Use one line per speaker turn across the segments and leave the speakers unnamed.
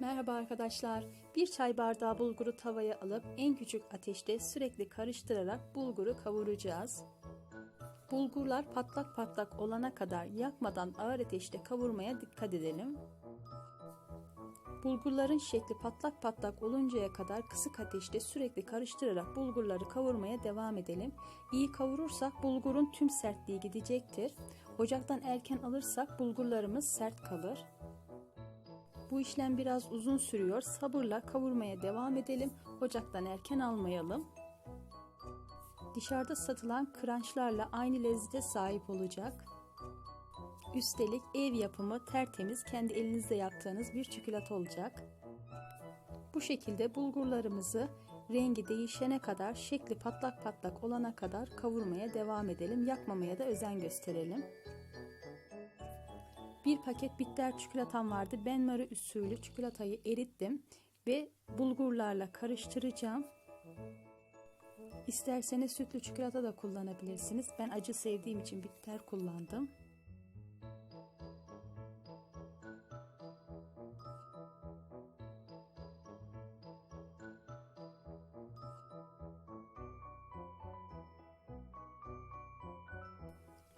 Merhaba arkadaşlar. Bir çay bardağı bulguru tavaya alıp en küçük ateşte sürekli karıştırarak bulguru kavuracağız. Bulgurlar patlak patlak olana kadar yakmadan ağır ateşte kavurmaya dikkat edelim. Bulgurların şekli patlak patlak oluncaya kadar kısık ateşte sürekli karıştırarak bulgurları kavurmaya devam edelim. İyi kavurursak bulgurun tüm sertliği gidecektir. Ocaktan erken alırsak bulgurlarımız sert kalır. Bu işlem biraz uzun sürüyor. Sabırla kavurmaya devam edelim. Ocaktan erken almayalım. Dışarıda satılan crunchlarla aynı lezzete sahip olacak. Üstelik ev yapımı tertemiz kendi elinizde yaptığınız bir çikolata olacak. Bu şekilde bulgurlarımızı rengi değişene kadar, şekli patlak patlak olana kadar kavurmaya devam edelim. Yakmamaya da özen gösterelim. Bir paket bitter çikolatam vardı. Ben marı usulü çikolatayı erittim ve bulgurlarla karıştıracağım. İsterseniz sütlü çikolata da kullanabilirsiniz. Ben acı sevdiğim için bitter kullandım.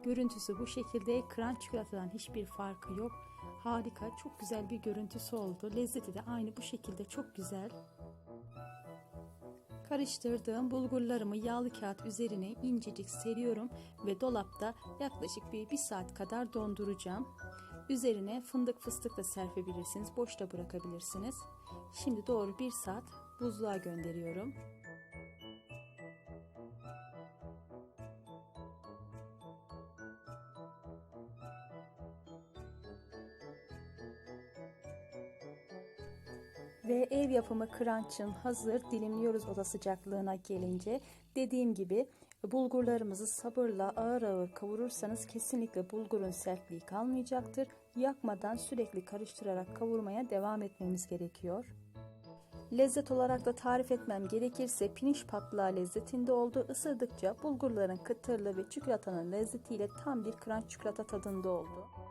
Görüntüsü bu şekilde crunch çikolatadan hiçbir farkı yok. Harika, çok güzel bir görüntüsü oldu. Lezzeti de aynı bu şekilde çok güzel. Karıştırdığım bulgurlarımı yağlı kağıt üzerine incecik seriyorum ve dolapta yaklaşık bir, bir saat kadar donduracağım. Üzerine fındık fıstık da serpebilirsiniz, boşta bırakabilirsiniz. Şimdi doğru bir saat buzluğa gönderiyorum. Ve ev yapımı crunch'ın hazır dilimliyoruz oda sıcaklığına gelince. Dediğim gibi bulgurlarımızı sabırla ağır ağır kavurursanız kesinlikle bulgurun sertliği kalmayacaktır. Yakmadan sürekli karıştırarak kavurmaya devam etmemiz gerekiyor. Lezzet olarak da tarif etmem gerekirse pirinç patlağı lezzetinde oldu. Isırdıkça bulgurların kıtırlığı ve çikolatanın lezzetiyle tam bir crunch çikolata tadında oldu.